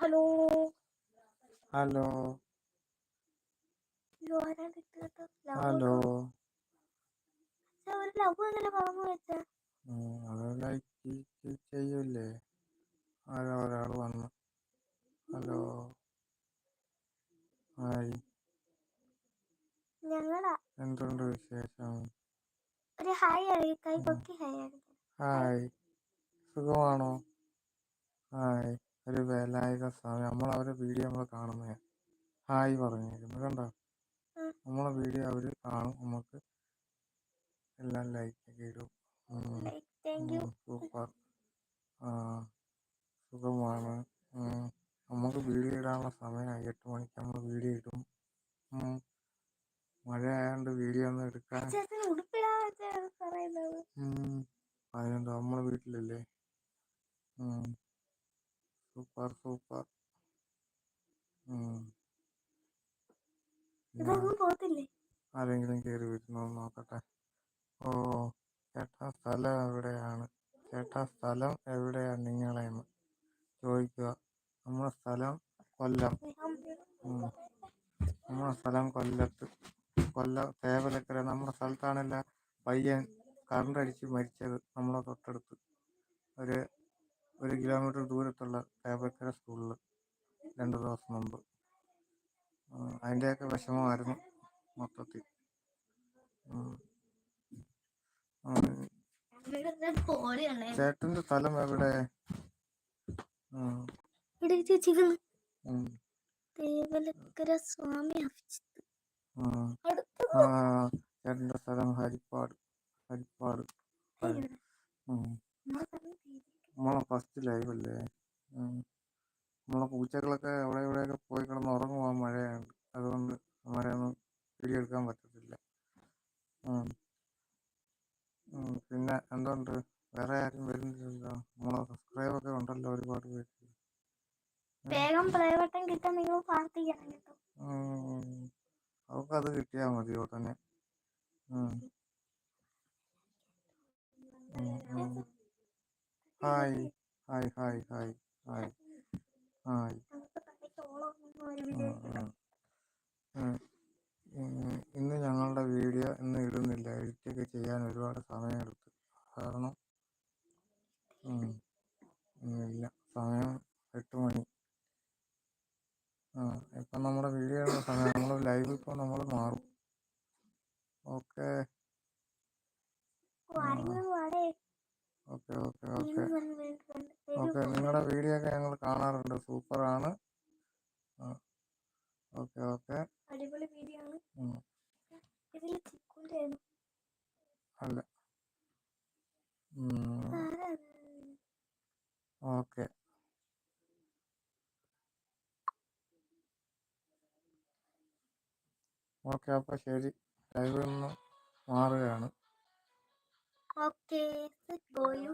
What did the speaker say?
Hello. Hello. Hello. Like ചെയ്യൂലേ ആരോ ഒരാൾ വന്നു. ഹലോ. ഹായ്. എന്തുണ്ട് വിശേഷം? ഒരു ഹായ് ഹായ് സുഖമാണോ? ഹായ് ഒരു വേലായുധ സ്വാമി നമ്മൾ അവരെ വീഡിയോ നമ്മൾ കാണുന്നേ. ഹായ് പറഞ്ഞിരുന്നു കണ്ടോ. നമ്മളെ വീഡിയോ അവർ കാണും. നമുക്ക് എല്ലാം ലൈക്ക് ഒക്കെ ഇടും. സൂപ്പർ സുഖമാണ്. നമുക്ക് വീഡിയോ ഇടാനുള്ള സമയമായി എട്ട് മണിക്ക് നമ്മൾ വീഡിയോ ഇടും. മഴ ആയതുകൊണ്ട് വീഡിയോ ഒന്നും എടുക്കാൻ. അതിനെന്താ നമ്മളെ വീട്ടിലല്ലേ. സൂപ്പർ സൂപ്പർ ആരെങ്കിലും കയറി വരുന്നോ നോക്കട്ടെ. ഓ ചേട്ടാ സ്ഥലം എവിടെയാണ്? ചേട്ടാ സ്ഥലം എവിടെയാണ് നിങ്ങളെന്ന് ചോദിക്കുക. നമ്മുടെ സ്ഥലം കൊല്ലം. നമ്മുടെ സ്ഥലം കൊല്ലത്ത്. കൊല്ലം തേവലക്കര. നമ്മുടെ സ്ഥലത്താണല്ല പയ്യൻ കറണ്ട് അടിച്ച് മരിച്ചത് നമ്മളെ തൊട്ടടുത്ത്. ഒരു ഒരു കിലോമീറ്റർ ദൂരത്തുള്ള തേവലക്കര സ്കൂളിൽ രണ്ട് ദിവസം മുമ്പ്. അതിന്റെയൊക്കെ വിഷമമായിരുന്നു മൊത്തത്തിൽ. ചേട്ടന്റെ സ്ഥലം എവിടെ? ചേട്ടന്റെ സ്ഥലം ഹരിപ്പാട്. ഹരിപ്പാട്. നമ്മളെ ഫസ്റ്റ് ലൈവ് അല്ലേ. നമ്മളെ പൂച്ചകളൊക്കെ അവിടെ ഇവിടെയൊക്കെ പോയി കിടന്ന് ഉറങ്ങുവാൻ മഴയാണ് അതുകൊണ്ട് മഴയൊന്നും വീഡിയോ എടുക്കാൻ പറ്റത്തില്ല. പിന്നെ എന്തുണ്ട്? വേറെ ആരും വരുന്നില്ലല്ലോ? നമ്മളെ സബ്സ്ക്രൈബൊക്കെ ഉണ്ടല്ലോ ഒരുപാട് പേര് വേഗം പ്രൈവട്ടം കിട്ടാൻ നിങ്ങൾ പ്രാർത്ഥിക്കണം കേട്ടോ. ഉം. അവൾക്കത് കിട്ടിയാൽ മതി. ഉം. Hi hi. Hi hi hi hi. ഇന്ന് ഞങ്ങളുടെ വീഡിയോ ഇന്ന് ഇടുന്നില്ല. എഡിറ്റൊക്കെ ചെയ്യാൻ ഒരുപാട് സമയമെടുത്തു. കാരണം ഇല്ല. ഇന്നില്ല സമയം എട്ട് മണി. ആ ഇപ്പം നമ്മുടെ വീഡിയോ ഇടുന്ന സമയം നമ്മൾ ലൈവ് ഇപ്പോൾ നമ്മൾ മാറും. Okay. Okay okay okay. Video ഒക്കെ ഞങ്ങൾ കാണാറുണ്ട്. സൂപ്പറാണ്. Okay okay. അടിപൊളി വീഡിയോ ആണ്. ഇതിൽ അല്ല. ഓക്കെ. ഓക്കെ അപ്പൊ ശരി. ലൈവിൽ നിന്ന് മാറുകയാണ്. ഓക്കെ ഗോയു